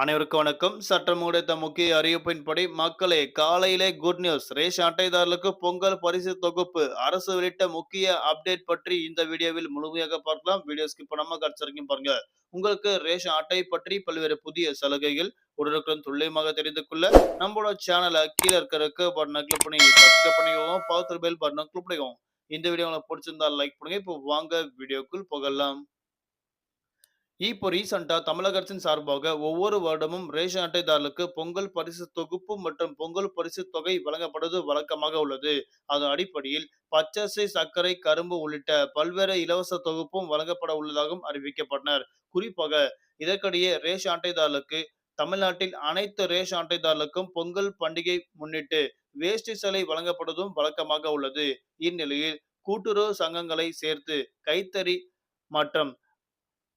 அனைவருக்கும் வணக்கம். சட்டம் கிடைத்த முக்கிய அறிவிப்பின்படி மக்களே காலையிலே குட் நியூஸ் ரேஷன் அட்டைதாரர்களுக்கு பொங்கல் பரிசு தொகுப்பு. அரசு வெளியிட்ட முக்கிய அப்டேட் பற்றி இந்த வீடியோவில் முழுமையாக பார்க்கலாம். வீடியோ ஸ்கிப் பண்ணாம கடைசி வரைக்கும் பாருங்க. உங்களுக்கு ரேஷன் அட்டை பற்றி பல்வேறு புதிய சலுகைகள் உடனுக்குடன் துல்லியமாக தெரிந்து கொள்ள நம்மளோட சேனலை கீழே இருக்கிற ரெக்க பட்டனை கிளிக் பண்ணி சப்ஸ்கிரைப் பண்ணிக்கோங்க. பக்கத்துல பெல் பட்டனை கிளிக் பண்ணிக்கோங்க. இந்த வீடியோ உங்களுக்கு பிடிச்சிருந்தா லைக் பண்ணுங்க. இப்போ வாங்க வீடியோக்குள் போகலாம். இப்போ ரீசெண்டா தமிழக அரசின் சார்பாக ஒவ்வொரு வருடமும் ரேஷன் அட்டைதாரர்களுக்கு பொங்கல் பரிசு தொகுப்பு மற்றும் பொங்கல் பரிசு தொகை வழங்கப்படுவது வழக்கமாக உள்ளது. அதன் அடிப்படையில் பச்சரிசி சர்க்கரை கரும்பு உள்ளிட்ட பல்வேறு இலவச தொகுப்பும் வழங்கப்பட உள்ளதாகவும் அறிவிக்கப்பட்டனர். குறிப்பாக இதற்கிடையே ரேஷன் அட்டைதாரர்களுக்கு தமிழ்நாட்டில் அனைத்து ரேஷன் அட்டைதாரர்களுக்கும் பொங்கல் பண்டிகை முன்னிட்டு வேஷ்டி சிலை வழங்கப்படுவதும் வழக்கமாக உள்ளது. இந்நிலையில் கூட்டுறவு சங்கங்களை சேர்த்து கைத்தறி மற்றும்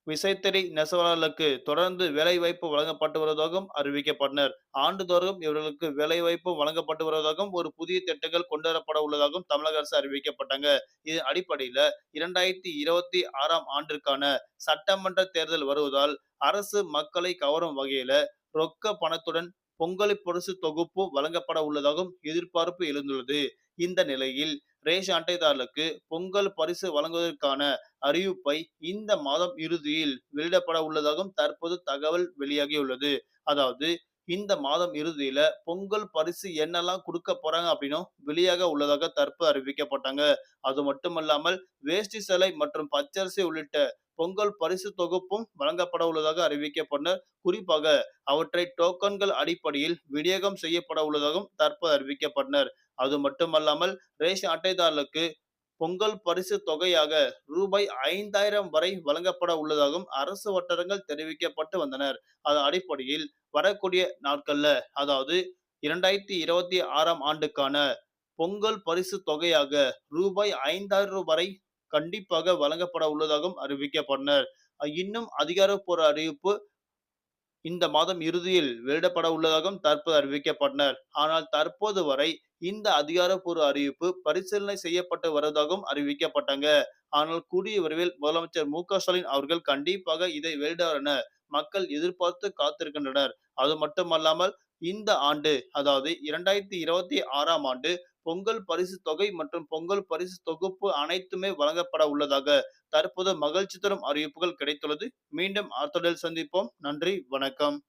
விசைத்தறி நெசவாளர்களுக்கு தொடர்ந்து வேலைவாய்ப்பு வழங்கப்பட்டு வருவதாகவும் அறிவிக்கப்பட்டனர். ஆண்டுதோறும் இவர்களுக்கு வேலைவாய்ப்பு வழங்கப்பட்டு வருவதாகவும் ஒரு புதிய திட்டங்கள் கொண்டு வரப்பட உள்ளதாகவும் தமிழக அரசு அறிவிக்கப்பட்டாங்க. இதன் அடிப்படையில இரண்டாயிரத்தி இருபத்தி ஆறாம் ஆண்டிற்கான சட்டமன்ற தேர்தல் வருவதால் அரசு மக்களை கவரும் வகையில ரொக்க பணத்துடன் பொங்கலி பொருசு தொகுப்பு வழங்கப்பட உள்ளதாகவும் எதிர்பார்ப்பு எழுந்துள்ளது. இந்த நிலையில் ரேஷன் அட்டைதாரர்களுக்கு பொங்கல் பரிசு வழங்குவதற்கான அறிவிப்பை இந்த மாதம் இறுதியில் வெளியிடப்பட உள்ளதாகவும் தற்போது தகவல் வெளியாகியுள்ளது. அதாவது இந்த மாதம் இறுதியில பொங்கல் பரிசு என்னெல்லாம் கொடுக்க போறாங்க அப்படின்னும் வெளியாக உள்ளதாக தற்போது அறிவிக்கப்பட்டாங்க. அது மட்டுமல்லாமல் வேஷ்டி சிலை மற்றும் பச்சரிசி உள்ளிட்ட பொங்கல் பரிசு தொகுப்பும் வழங்கப்பட உள்ளதாக அறிவிக்கப்பட்டனர் குறிப்பாக அவற்றை டோக்கன்கள் அடிப்படையில் விநியோகம் செய்யப்பட உள்ளதாகவும் தற்போது அறிவிக்கப்பட்டனர். அது மட்டுமல்லாமல் ரேஷன் அட்டைதாரர்களுக்கு பொங்கல் பரிசு தொகையாக ரூபாய் ஐந்தாயிரம் வரை வழங்கப்பட உள்ளதாகவும் அரசு வட்டாரங்கள் தெரிவிக்கப்பட்டு வந்தனர். அதன் அடிப்படையில் வரக்கூடிய நாட்கள்ல அதாவது இரண்டாயிரத்தி இருபத்தி ஆறாம் ஆண்டுக்கான பொங்கல் பரிசு தொகையாக ரூபாய் ஐந்தாயிரம் வரை கண்டிப்பாக வழங்கப்பட உள்ளதாகவும் அறிவிக்கப்பட்டனர். இன்னும் அதிகாரப்பூர்வ அறிவிப்பு இந்த மாதம் இறுதியில் வெளியிடப்பட உள்ளதாகவும் தற்போது அறிவிக்கப்பட்டனர். ஆனால் தற்போது வரை இந்த அதிகாரப்பூர்வ அறிவிப்பு பரிசீலனை செய்யப்பட்டு வருவதாகவும் அறிவிக்கப்பட்டாங்க. ஆனால் கூடிய விரைவில் முதலமைச்சர் மு ஸ்டாலின் அவர்கள் கண்டிப்பாக இதை வெளியிடுவார் என மக்கள் எதிர்பார்த்து காத்திருக்கின்றனர். அது மட்டுமல்லாமல் இந்த ஆண்டு அதாவது இரண்டாயிரத்தி இருபத்தி ஆறாம் ஆண்டு பொங்கல் பரிசு தொகை மற்றும் பொங்கல் பரிசு தொகுப்பு அனைத்துமே வழங்கப்பட உள்ளதாக தற்போது மகிழ்ச்சி தரும் அறிவிப்புகள் கிடைத்துள்ளது. மீண்டும் அடுத்த சந்திப்போம். நன்றி வணக்கம்.